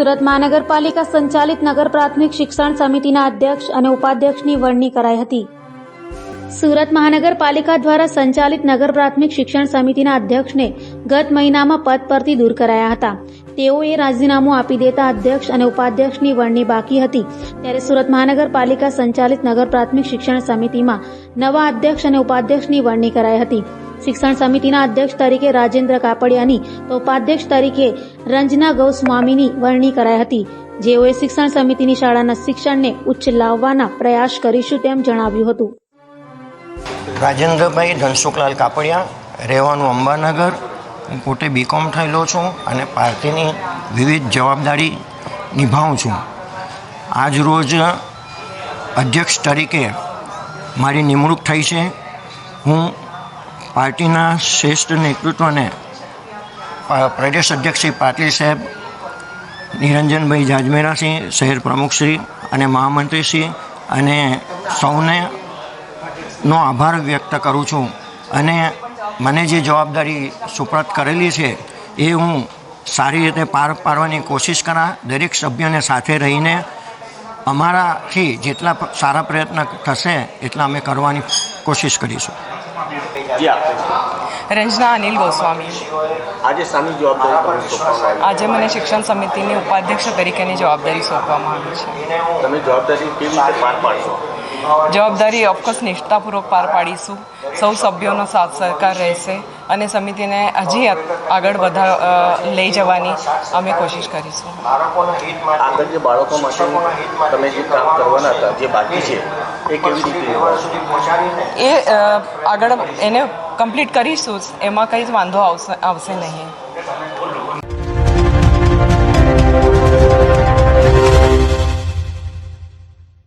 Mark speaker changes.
Speaker 1: સુરત મહાનગરપાલિકા સંચાલિત નગર પ્રાથમિક શિક્ષણ સમિતિના અધ્યક્ષ અને ઉપાધ્યક્ષની વરણી કરાઈ હતી. સુરત મહાનગરપાલિકા દ્વારા સંચાલિત નગર પ્રાથમિક શિક્ષણ સમિતિના અધ્યક્ષને ગત મહિનામાં પદ પરથી દૂર કરાયા હતા. તેઓએ રાજીનામું આપી દેતા અધ્યક્ષ અને ઉપાધ્યક્ષની વરણી બાકી હતી. ત્યારે સુરત મહાનગરપાલિકા સંચાલિત નગર પ્રાથમિક શિક્ષણ સમિતિમાં નવા અધ્યક્ષ અને ઉપાધ્યક્ષની વરણી કરાઈ હતી. શિક્ષણ સમિતિના અધ્યક્ષ તરીકે રાજેન્દ્ર કાપડિયાની તો ઉપાધ્યક્ષ તરીકે રંજના ગૌસ્વામીની વરણી કરાઈ હતી. જેઓએ શિક્ષણ સમિતિની શાળાના શિક્ષણને ઉચ્ચ લાવવાના પ્રયાસ કરીશું તેમ જણાવ્યું હતું.
Speaker 2: રાજેન્દ્રભાઈ ધનસુખલાલ કાપડિયા, રહેવાનું અંબાનગર, હું પોતે બીકોમ થયેલો છું અને પાર્ટીની વિવિધ જવાબદારી નિભાવું છું. આજ રોજ અધ્યક્ષ તરીકે મારી નિમણૂક થઈ છે. હું પાર્ટીના શ્રેષ્ઠ નેતૃત્વને પ્રદેશ અધ્યક્ષ શ્રી પાટીલ સાહેબ, નિરંજનભાઈ જાજમેરાસિંહ શહેર પ્રમુખશ્રી અને મહામંત્રીશ્રી અને સૌને નો આભાર વ્યક્ત કરું છું. અને મને જે જવાબદારી સુપ્રત કરેલી છે એ હું સારી રીતે પાર પાડવાની કોશિશ કરા, દરેક સભ્યને સાથે રહીને અમારાથી જેટલા સારા પ્રયત્ન થશે એટલા અમે કરવાની કોશિશ કરીશું.
Speaker 3: રંજના અનિલ ગોસ્વામી.
Speaker 4: આજે સાની જવાબદારી
Speaker 3: આજે મને શિક્ષણ સમિતિની ઉપાધ્યક્ષ તરીકેની જવાબદારી સોંપવામાં આવી છે.
Speaker 4: તમે જવાબદારી કેવી રીતે પાર પાડશો?
Speaker 3: જવાબદારી ઓફકોર્સ નિષ્ઠાપૂર્વક પાર પાડીશું. સૌ સભ્યોનો સાથ સહકાર રહેશે અને સમિતિને હજી આગળ વધા લઈ જવાની અમે કોશિશ કરીશું.
Speaker 4: આગળ જે બાળકો માટે તમે જે કામ કરવાના હતા જે બાકી છે એ કેવી રીતે
Speaker 3: એ આગળ એને કમ્પ્લીટ કરીશું જ. એમાં કંઈ જ વાંધો આવશે આવશે નહીં.